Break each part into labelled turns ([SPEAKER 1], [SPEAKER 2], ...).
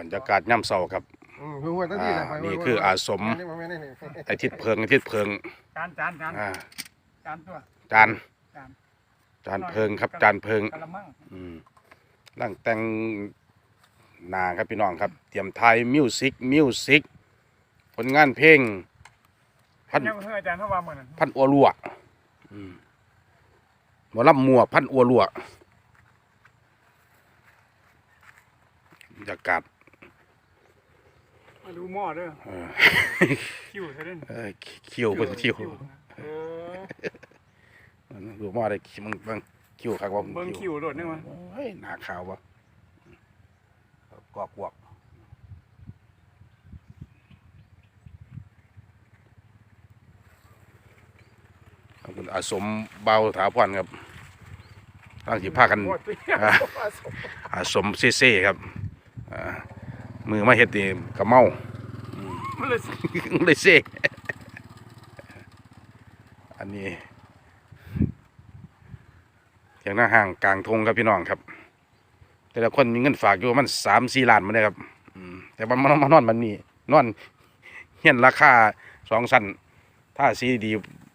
[SPEAKER 1] บรรยากาศย่ำเศร้าครับ
[SPEAKER 2] อืมห้วยตั้งที่
[SPEAKER 1] อ่า
[SPEAKER 2] ไหนไป
[SPEAKER 1] นี่คืออาสม
[SPEAKER 2] นี่มาแม่นี่นี่
[SPEAKER 1] ไอทิศเพิงไอทิศเพิง
[SPEAKER 3] จานจานจาน
[SPEAKER 1] อ่า
[SPEAKER 3] จานตัว
[SPEAKER 1] จาน
[SPEAKER 3] จาน
[SPEAKER 1] จานเพิงครับจานเพิง
[SPEAKER 3] กะละมัง
[SPEAKER 1] อืมร่างแต่งหนาครับพี่น้องครับเตรียมไทยมิวสิกมิวสิกผลงานเพลงพัน
[SPEAKER 3] ยังเพื่ออาจารย์เขาว่าเหมือนนั้น
[SPEAKER 1] พันอัวลัวอืมหมอลำมัวพันอัวลัว บรรยากาศ
[SPEAKER 3] มาดูหม้อเด้อ
[SPEAKER 1] เออ
[SPEAKER 3] คิวซะเด่น
[SPEAKER 1] เออคิวเบิ่งคิว
[SPEAKER 2] เออ
[SPEAKER 1] ดูหมอได้มึงเบิ่งคิวครับว่า
[SPEAKER 3] เบิ่งคิวโดดนึงวะ
[SPEAKER 1] เฮ้ยหนาขาววะกอกวกขอบคุณอาสมเบาถาพรครับตั้งสิพากัน
[SPEAKER 3] หมด
[SPEAKER 1] อ่าอาสมเซ่เซ่ครับอ่า มือมาเฮ็ดนี่กะเมา
[SPEAKER 3] มันเลยสิ
[SPEAKER 1] เลยเซ่อันนี้อย่างหน้าห้างกลางทงครับพี่น้องครับ แต่ละคนมีเงินฝากอยู่ประมันสามสี่ล้านมาเลยครับอืมแต่มันมันมานอนมันนี่นอนเฮียนราคาสองสั้นถ้าสีดี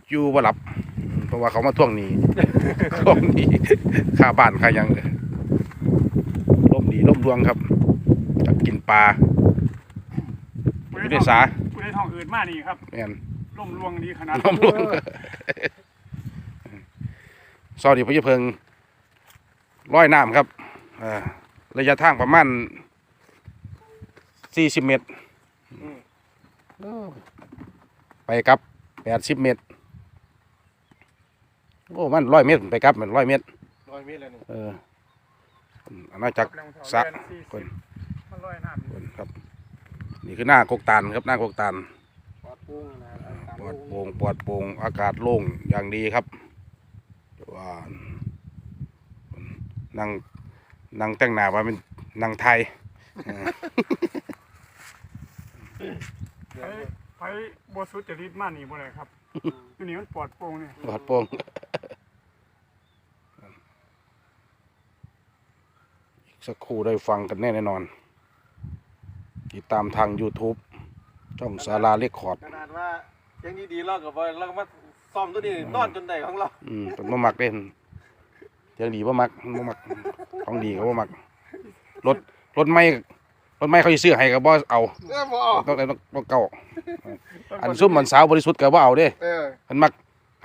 [SPEAKER 1] อยู่บ่หลับอืมเพราะว่าเขามาทวงหนี้ทวงหนี้ค่าบ้านค่าหยังล่มดีล่มดวงครับ อยากกินปลาอยู่ในสา
[SPEAKER 3] กูได้ทองอื่นมากนี่ครับ
[SPEAKER 1] แม่น
[SPEAKER 3] ล่มลวงดีขนาด
[SPEAKER 1] ล่มดวงซอดีพญเพิงร้อยน้ำครับอ่าระยะทางประมาณสี่สิบเมตร ไปกลับแปดสิบเมตร โอ้ มันร้อยเมตรไปกลับมันร้อยเมตร
[SPEAKER 2] ร้อยเมตรแล้วนี่
[SPEAKER 1] เอออาณาจักรสะ
[SPEAKER 3] คนมันลอยน้ำ
[SPEAKER 1] คนครับ นี่คือหน้ากกตาลครับหน้ากกตาล
[SPEAKER 2] ปอดปุ้งนะ
[SPEAKER 1] ปลอดโปร่งปลอดโปร่งอากาศโล่งอย่างดีครับว่านั่งนั่งแต่งหน้าว่าเป็นนั่งไทยเออ
[SPEAKER 3] ไผไผบัวสุดจะรีดมานี่บ่เลยครับอยู่นี่มันปลอดโปร่งเนี่ย
[SPEAKER 1] ปลอดโปร่งอีกสักครู่ได้ฟังกันแน่แน่นอน ติดตามทาง YouTube ช่องสาราเลคคอร์ด
[SPEAKER 2] ขนาดว่าเสียงดีๆเราก็บ่เราก็มาซ่อมตัวนี้นอนจนได้ของเรา
[SPEAKER 1] อืมเป็นบ่มักเด่นยังดีบ่มักบ่มักของดีก็บ่มักรถรถไม่รถไม่เขาสิซื้อให้ก็บ่เอา
[SPEAKER 2] เออบ่เอา
[SPEAKER 1] ต้องต้องต้องเก่าอันซุ่มมันสาวบริสุทธิ์ก็บ่เอาเด้
[SPEAKER 2] เออ
[SPEAKER 1] เพิ่นมัก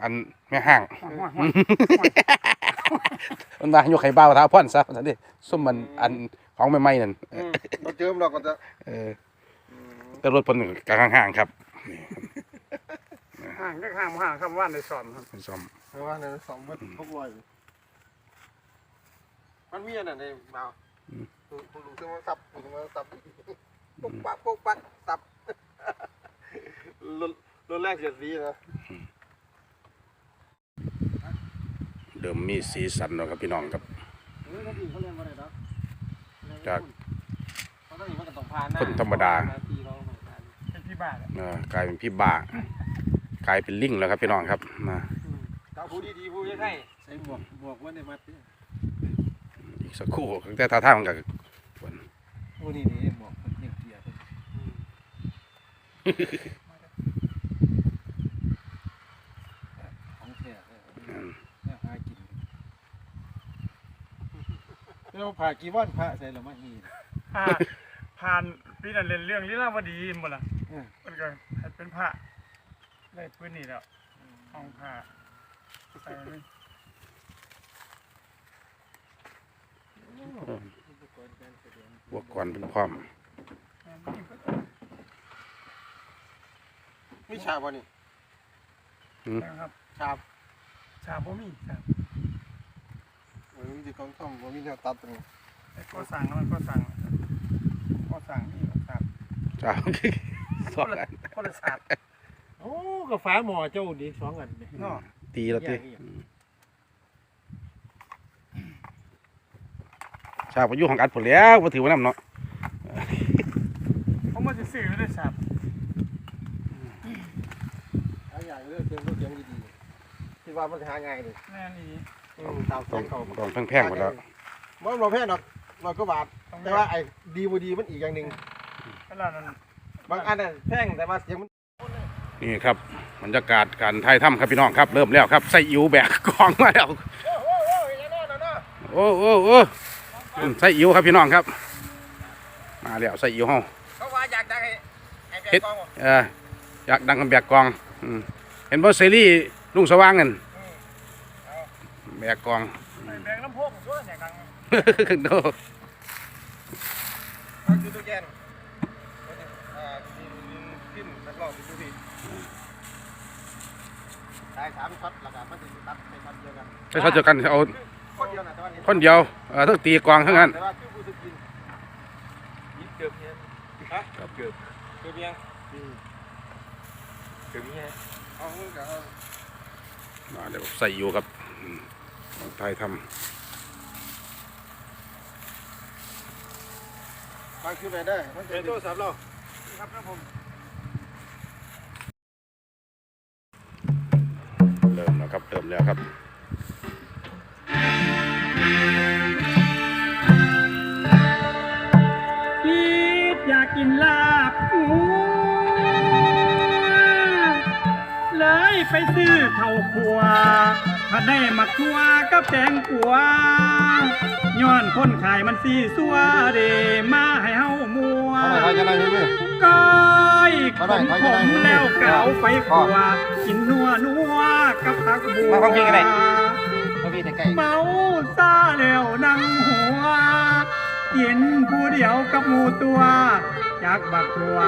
[SPEAKER 1] อันแม่ห้าง
[SPEAKER 3] ห้อยห้อยห้อย
[SPEAKER 1] มันมายกให้บ่าวท้าพ่อนซะซั่นดิซุ่มมันอัน ของใหม่ๆนั่น
[SPEAKER 2] อืมบ่เจิมเราก็จะ
[SPEAKER 1] เออแต่รถเพิ่นก็ห่างๆครับ
[SPEAKER 3] ห่างก็ห่างห่างครับว่านในสอนครับ
[SPEAKER 1] เพิ่นซ่อม
[SPEAKER 2] เพราะว่าในสองเบิดพกร้อยมันมีอันนั้นในบ่าวคุณลุงซื้อมาสับซื้อมาสับปุ๊กปักปุ๊กปักสับรุ่นรุ่นแรกเสียสีนะ
[SPEAKER 1] เดิมมีสีสันเนาะครับพี่น้องครับ จากคนธรรมดา
[SPEAKER 3] เป็นที่บ้านแหละ
[SPEAKER 1] เออกลายเป็นพี่บ้ากลายเป็นลิงแล้วครับพี่น้องครับมา
[SPEAKER 2] เจ้าผู้ดีๆผู้ยังไง
[SPEAKER 4] ใส่หมวกหมวกไว้ในมัดเนี่ย
[SPEAKER 1] อีกสักครู่แต่ท่าทางมันก็
[SPEAKER 4] โอ้นี่นี่หมวกมันยังเกียร์ของแท้เลยเนี่ยหากิน แล้วผ่ากี่วันพระใส่ละมันนี่
[SPEAKER 3] อ่าผ่านปีนั้นเล่นเรื่องลีลาวดีหมดละ
[SPEAKER 4] เออ
[SPEAKER 3] มันก็ให้เป็นพระได้พื้นนี่แล้วห้องพระใส่นี่
[SPEAKER 1] บวกก่อนเป็นพร้อม
[SPEAKER 2] มีชาบ่นี่
[SPEAKER 3] นะครับ
[SPEAKER 2] ชาบ
[SPEAKER 3] ชาบ่มีชา
[SPEAKER 2] เห มือนมันสิของท่อมบ่มีแนวตัดตรงนี้
[SPEAKER 3] ไอ้ก็สั่งแล้วมันก็สั่งก็สั่งนี่ครับ
[SPEAKER 1] จ้าสองอัน
[SPEAKER 3] คนละศาสตร์
[SPEAKER 4] โอ้ก็ฝาหมอเจ้าดีสองอันเนี่ย
[SPEAKER 3] เนาะ
[SPEAKER 1] ตีแล้วตี
[SPEAKER 4] แยกอีก
[SPEAKER 1] ชาพายุของอัดผลแล้วมาถือว่าน้ำเนาะ
[SPEAKER 3] เขามาจะซื้อไม่ได้ศาสตร์
[SPEAKER 2] หาใหญ่เรื่องเสียงก็เสียงดีๆคิดว่ามันจะหาง่ายนี่
[SPEAKER 3] แน่นี่
[SPEAKER 2] อืม ตาม
[SPEAKER 1] ต้
[SPEAKER 2] เสี
[SPEAKER 1] อยง
[SPEAKER 2] งเขา
[SPEAKER 1] ต้องแพงๆหมดแล้ว
[SPEAKER 2] มันบ่แพงหรอกร้อยกว่าบาท แต่ว่าไอ้ดีบดีมันอีกอย่างหนึ่ง
[SPEAKER 3] ขนาดนั้น
[SPEAKER 2] บางอันน่ะแพงแต่ว่าเสียงมัน
[SPEAKER 1] นี่ครับบรรยากาศการถ่ายทำครับพี่น้องครับ เริ่มแล้วครับใส่อิ๋วแบกกองมาแล้วโอ้โอ้โอ้อืมใส่อิ๋วครับพี่น้องครับ มาแล้วใส่อิ๋วเฮา
[SPEAKER 2] เขาว่าอยากได้ให้ไอ้แบ
[SPEAKER 1] เฮ็ด
[SPEAKER 2] กกอง
[SPEAKER 1] เอออยากดังกับแบกกองอืมเห็นบ่เซรี่ลุงสว่างนั่น แบกกอง
[SPEAKER 3] แบงลำพงช่วยอย่างดัง
[SPEAKER 1] โด
[SPEAKER 2] เขาคือตู้แกนอ่าขึ้นนักรองเป็นตู้พี่ได้สามช็อตแล้วก็มันจะตัดไปช็อตเดียวกัน
[SPEAKER 1] ใช้เขาเจอกันเอา
[SPEAKER 2] คนเดียวนะแต่ว่า
[SPEAKER 1] คนเดียวเออทั้งตีกวางทั้งนั้น
[SPEAKER 2] แต่ว่าคือผู้สึกกินยิบเกือบเนี่ยฮะ
[SPEAKER 1] ครับ
[SPEAKER 2] เกือบเกือบยังเกือบเนี่ยเอาเงินกับเอา
[SPEAKER 1] เดี๋ยวใส่อิ๋วครับอืม ถ่ายท
[SPEAKER 2] ฟังคือไปได้มันจะเป็นโทรศัพท์เรา
[SPEAKER 3] ครับครับผมำ
[SPEAKER 1] เริ่มแล้วครับเริ่มแล้วครับ
[SPEAKER 3] คิดอยากกินลาบหมูเลยไปซื้อข้าวคั่ว ถ้าได้มักทั่วกับแตงกัวย้อนคนขายมันสีสัวเดมาให้เฮามัว
[SPEAKER 2] เอาหน่อยเขาจะได้เห็นไหม
[SPEAKER 3] ก้อยข
[SPEAKER 2] มาได้
[SPEAKER 3] ม
[SPEAKER 2] เขา
[SPEAKER 3] ข
[SPEAKER 2] จะได้
[SPEAKER 3] ม
[SPEAKER 2] เห็น
[SPEAKER 3] แล้วเก่าไฟ
[SPEAKER 2] พ่อ
[SPEAKER 3] ขัวกินนัวนัวกับผักบัว
[SPEAKER 2] มาฟังเพลงกันเลยเขาพี่แต่ไก่
[SPEAKER 3] เมาซาแล้วนั่งหัวกินผู้เดียวกับหมูตัวจากบักทัว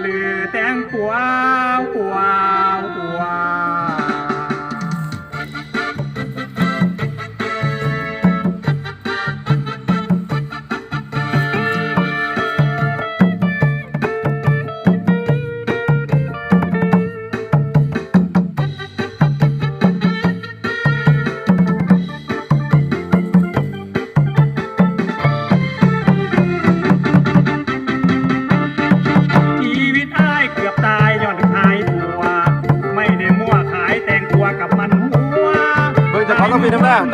[SPEAKER 3] หรือแตงกัวกัวกัว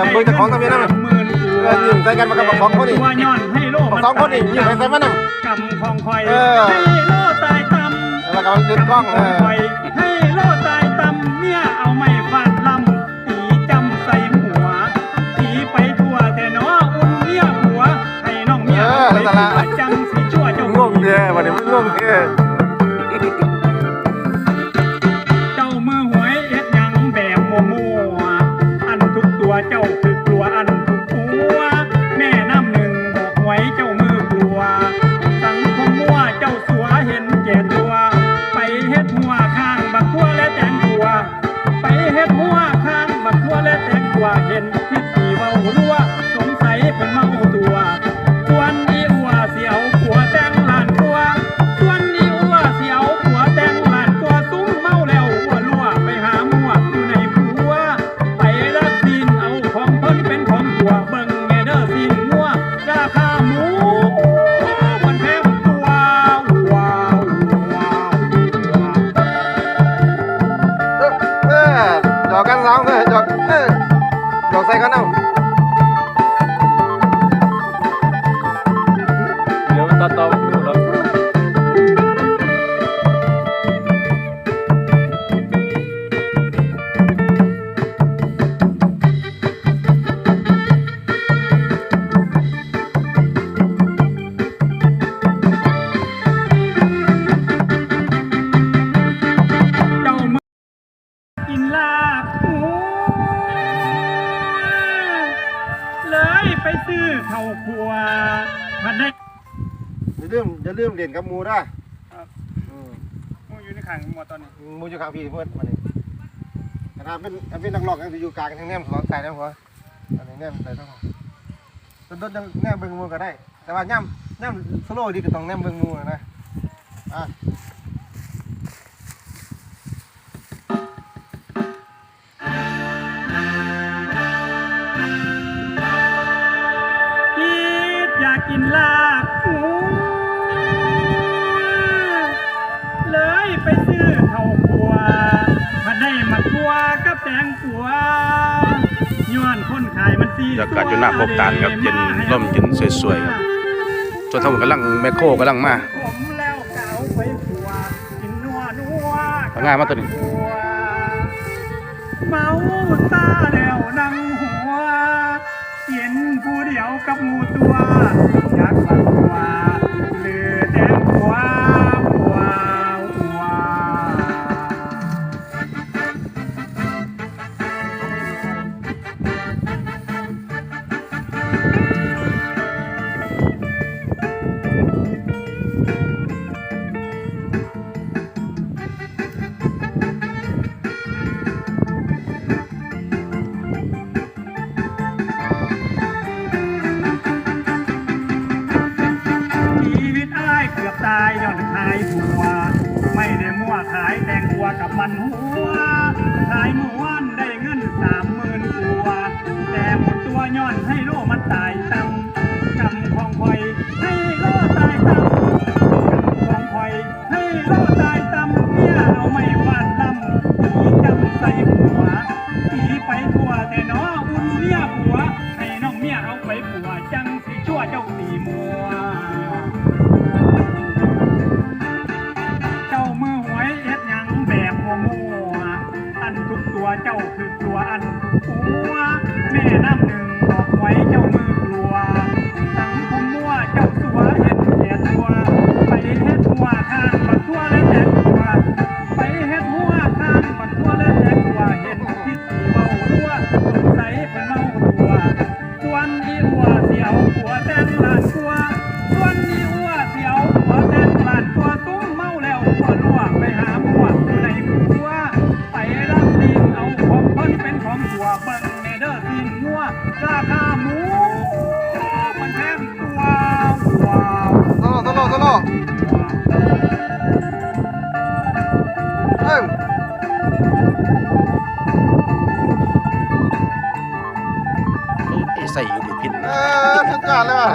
[SPEAKER 3] ต้องมีน้ำ
[SPEAKER 2] หน้าแต่เบิ่งเจ้าของต้องมีน้ำหน้า
[SPEAKER 3] หมื่นกัว
[SPEAKER 2] เออยืมใส่กันมากับบักสองคนนี่
[SPEAKER 3] ตัวย้อนให้โลก
[SPEAKER 2] บักสองคนนี่ยืมใส่ใส่มันน่ะ
[SPEAKER 3] กำของคอย
[SPEAKER 2] เออ
[SPEAKER 3] ให้โลตายตำ
[SPEAKER 2] แล้วก็มันติดกล้องเออ
[SPEAKER 3] คอยให้โลตายตำเมียเอาไม้ฟาดลำตีจำใส่หัวตีไปทั่วแต่น้ออุ่นเมียหัวให้น้องเมียเอาไปผัวจังสิชั่วเจ้า
[SPEAKER 2] ง่วงเด้วันนี้มันง่วงเด้
[SPEAKER 3] เา อย่าลืมเรียนกับหมู
[SPEAKER 4] ได้
[SPEAKER 3] ค
[SPEAKER 2] รับ อืม
[SPEAKER 3] มูอยู่ในขังหมดตอนนี้
[SPEAKER 2] หมูอยู่ข้างพี่เพื่อนวันนี้แต่ถ้าเป็นถ้าเป็นนักร้องก็จะอยู่กลางทั้งแนมสองสายนะหัวอันนี้แนมใส่ทั้งหัวต้นต้นยังแนมเบิ่งหมูก็ได้ แต่ว่าย่ำย่ำสโลว์ดีก็ต้องแนมเบิ่งหมูนะนะอะ
[SPEAKER 3] ซื้อข้าวคั่วถ้าได้มาคั่วกับแตงกัวย้อนคนขายมัน
[SPEAKER 1] บรรยากาศอยู่หน้าพบตานครับเย็นร่มเย็นสวยๆครับส่วนทั้งหมดกำลังแมคโครกำลังมา
[SPEAKER 3] ผมแล้วเก่าไปผัวกินนัวนัว
[SPEAKER 1] เอาง่ายมาตัวนี้
[SPEAKER 3] เมาตาแล้วนั่งหัวเห็นผู้เดียวกับหมูตัวายย้อนขายผัว ไม่ได้มั่วขายแตงกัวกับมันหัว ขายหมู ใส่อยู่ดิพิน เออ
[SPEAKER 1] สุด
[SPEAKER 2] ยอดเลยว่ะ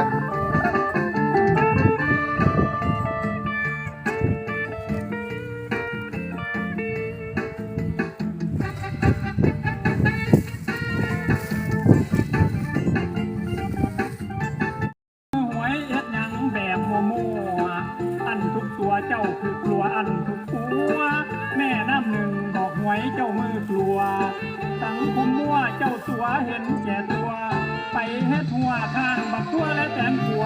[SPEAKER 3] วยเจ้ามือกลัว สังคมมั่วเจ้าตัวเห็นแก่ตัว ไปเฮ็ดหัวข้างบักทั่วและแตงกัว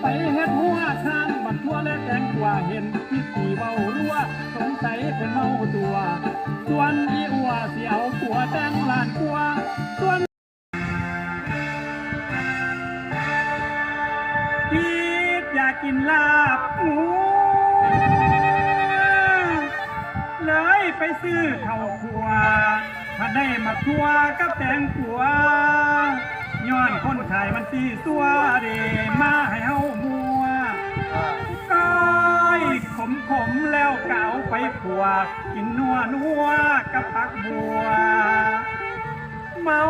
[SPEAKER 3] ไปเฮ็ดหัวข้างบักทั่วและแตงกัวเห็นที่สีเบารั่วสงสัยเป็นเมาตัวส่วนอีอัวเสียวกัวแตงลานกัวส่วนอยากกินลาบหมู ไปซื้อข้าวขัว ถ้าได้มาทัวกับแตงกัว ย้อนคนขายมันสีสัวเดมาให้เฮามัวก้อยขมขมแล้วเก่าไปขัว กินนัวนัวกับผักบัว เมา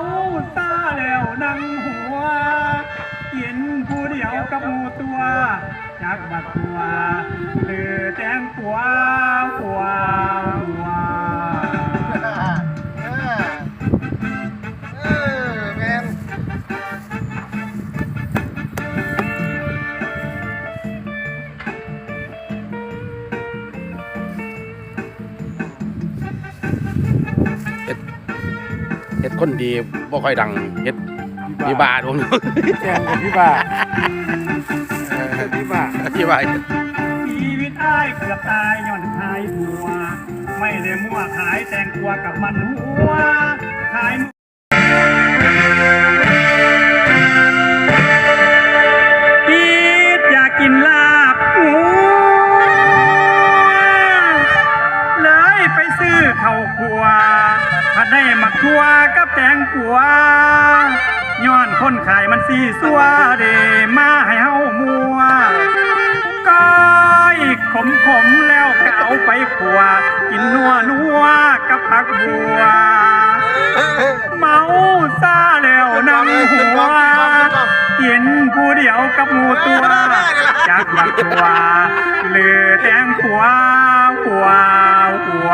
[SPEAKER 3] ตาแล้วนั่งหัว กินผู้เดียวกับหมูตัว จากบักตัวหรือแตงกัว
[SPEAKER 1] คนดีบ่ค่อยดังเฮ็ดมีบาดผม
[SPEAKER 2] แข่งกับพี่บ้าเออพี่บ้า
[SPEAKER 1] ที่ว่า
[SPEAKER 3] ชีวิตอ้ายเกือบตายย้อนขายหัว ไม่ได้มั่วขายแตงกัวกับมันหัวขาย วย้อนคนขายมันสีสัวเดมาให้เฮามัวก้อยขมขมแล้วก็เอาไปขัว กินนัวนัวกับผักบัว เมาซาแล้วนั่งหัว กินผู้เดียวกับหมูตัวจากบักตัวเหลือแตงขัวขัวขัว